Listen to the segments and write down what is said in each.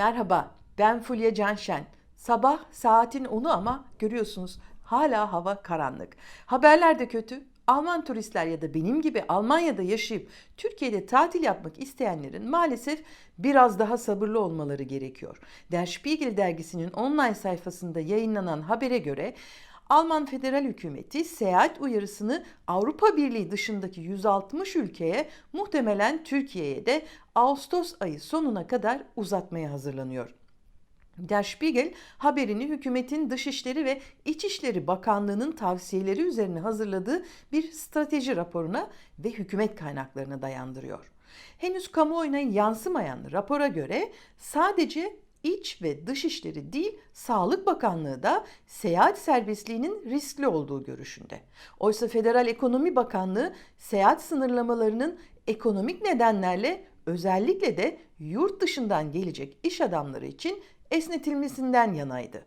Merhaba, ben Fulya Canşen. Sabah saatin 10'u ama görüyorsunuz hala hava karanlık. Haberler de kötü. Alman turistler ya da benim gibi Almanya'da yaşayıp Türkiye'de tatil yapmak isteyenlerin maalesef biraz daha sabırlı olmaları gerekiyor. Der Spiegel dergisinin online sayfasında yayınlanan habere göre Alman federal hükümeti seyahat uyarısını Avrupa Birliği dışındaki 160 ülkeye muhtemelen Türkiye'ye de Ağustos ayı sonuna kadar uzatmaya hazırlanıyor. Der Spiegel haberini hükümetin Dışişleri ve İçişleri Bakanlığı'nın tavsiyeleri üzerine hazırladığı bir strateji raporuna ve hükümet kaynaklarına dayandırıyor. Henüz kamuoyuna yansımayan rapora göre sadece İç ve Dışişleri değil, Sağlık Bakanlığı da seyahat serbestliğinin riskli olduğu görüşünde. Oysa Federal Ekonomi Bakanlığı seyahat sınırlamalarının ekonomik nedenlerle özellikle de yurt dışından gelecek iş adamları için esnetilmesinden yanaydı.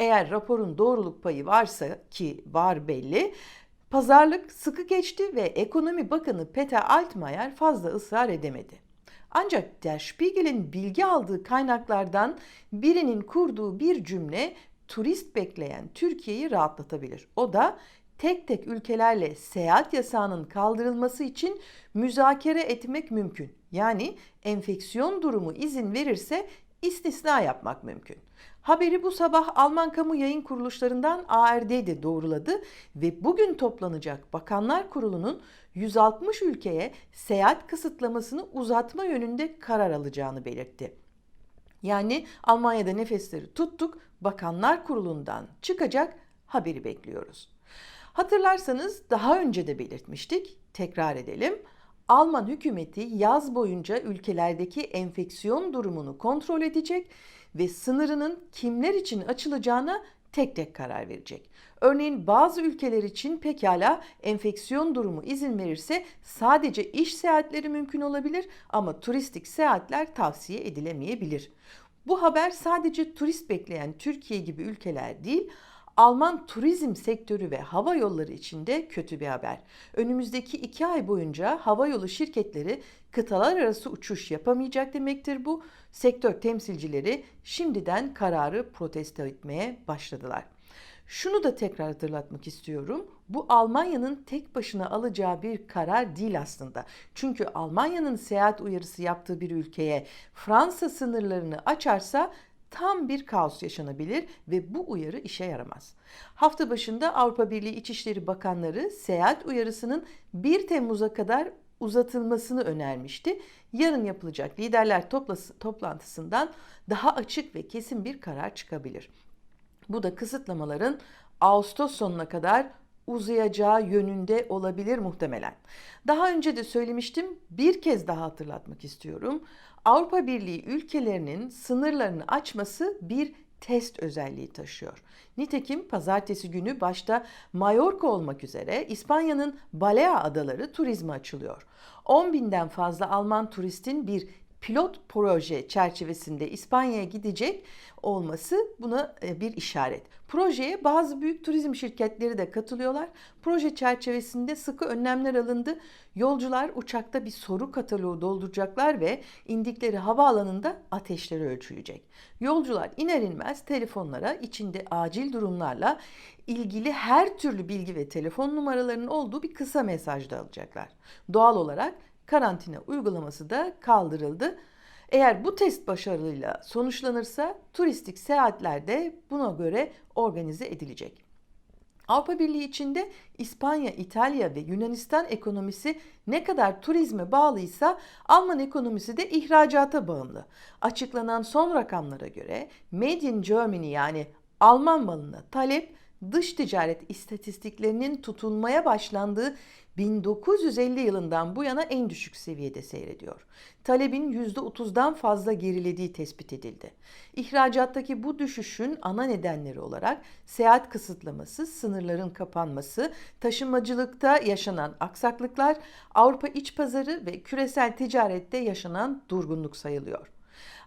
Eğer raporun doğruluk payı varsa ki var belli, pazarlık sıkı geçti ve Ekonomi Bakanı Peter Altmaier fazla ısrar edemedi. Ancak Der Spiegel'in bilgi aldığı kaynaklardan birinin kurduğu bir cümle turist bekleyen Türkiye'yi rahatlatabilir. O da tek tek ülkelerle seyahat yasağının kaldırılması için müzakere etmek mümkün. Yani enfeksiyon durumu izin verirse istisna yapmak mümkün. Haberi bu sabah Alman kamu yayın kuruluşlarından ARD de doğruladı ve bugün toplanacak Bakanlar Kurulu'nun 160 ülkeye seyahat kısıtlamasını uzatma yönünde karar alacağını belirtti. Yani Almanya'da nefesleri tuttuk, Bakanlar Kurulu'ndan çıkacak haberi bekliyoruz. Hatırlarsanız daha önce de belirtmiştik, tekrar edelim. Alman hükümeti yaz boyunca ülkelerdeki enfeksiyon durumunu kontrol edecek ve sınırının kimler için açılacağına tek tek karar verecek. Örneğin bazı ülkeler için pekala enfeksiyon durumu izin verirse sadece iş seyahatleri mümkün olabilir ama turistik seyahatler tavsiye edilemeyebilir. Bu haber sadece turist bekleyen Türkiye gibi ülkeler değil, Alman turizm sektörü ve hava yolları için de kötü bir haber. Önümüzdeki iki ay boyunca hava yolu şirketleri kıtalar arası uçuş yapamayacak demektir bu. Sektör temsilcileri şimdiden kararı protesto etmeye başladılar. Şunu da tekrar hatırlatmak istiyorum. Bu Almanya'nın tek başına alacağı bir karar değil aslında. Çünkü Almanya'nın seyahat uyarısı yaptığı bir ülkeye Fransa sınırlarını açarsa tam bir kaos yaşanabilir ve bu uyarı işe yaramaz. Hafta başında Avrupa Birliği İçişleri Bakanları seyahat uyarısının 1 Temmuz'a kadar uzatılmasını önermişti. Yarın yapılacak liderler toplantısından daha açık ve kesin bir karar çıkabilir. Bu da kısıtlamaların Ağustos sonuna kadar uzayacağı yönünde olabilir muhtemelen. Daha önce de söylemiştim, bir kez daha hatırlatmak istiyorum. Avrupa Birliği ülkelerinin sınırlarını açması bir test özelliği taşıyor. Nitekim pazartesi günü başta Mallorca olmak üzere İspanya'nın Balea adaları turizme açılıyor. 10 binden fazla Alman turistin bir pilot proje çerçevesinde İspanya'ya gidecek olması buna e, bir işaret. Projeye bazı büyük turizm şirketleri de katılıyorlar. Proje çerçevesinde sıkı önlemler alındı. Yolcular uçakta bir soru kataloğu dolduracaklar ve indikleri havaalanında ateşleri ölçülecek. Yolcular iner inmez telefonlara içinde acil durumlarla ilgili her türlü bilgi ve telefon numaralarının olduğu bir kısa mesajda alacaklar. Doğal olarak karantina uygulaması da kaldırıldı. Eğer bu test başarıyla sonuçlanırsa turistik seyahatler de buna göre organize edilecek. Avrupa Birliği içinde İspanya, İtalya ve Yunanistan ekonomisi ne kadar turizme bağlıysa Alman ekonomisi de ihracata bağımlı. Açıklanan son rakamlara göre Made in Germany yani Alman malına talep dış ticaret istatistiklerinin tutulmaya başlandığı 1950 yılından bu yana en düşük seviyede seyrediyor. Talebin %30'dan fazla gerilediği tespit edildi. İhracattaki bu düşüşün ana nedenleri olarak seyahat kısıtlaması, sınırların kapanması, taşımacılıkta yaşanan aksaklıklar, Avrupa iç pazarı ve küresel ticarette yaşanan durgunluk sayılıyor.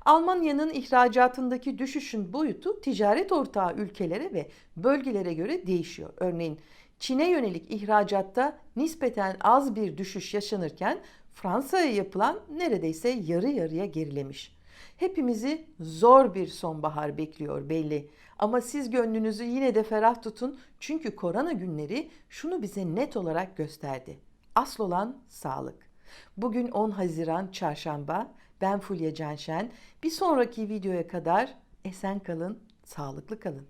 Almanya'nın ihracatındaki düşüşün boyutu ticaret ortağı ülkelere ve bölgelere göre değişiyor. Örneğin Çin'e yönelik ihracatta nispeten az bir düşüş yaşanırken Fransa'ya yapılan neredeyse yarı yarıya gerilemiş. Hepimizi zor bir sonbahar bekliyor belli. Ama siz gönlünüzü yine de ferah tutun çünkü korona günleri şunu bize net olarak gösterdi. Asıl olan sağlık. Bugün 10 Haziran Çarşamba. Ben Fulya Canşen. Bir sonraki videoya kadar esen kalın, sağlıklı kalın.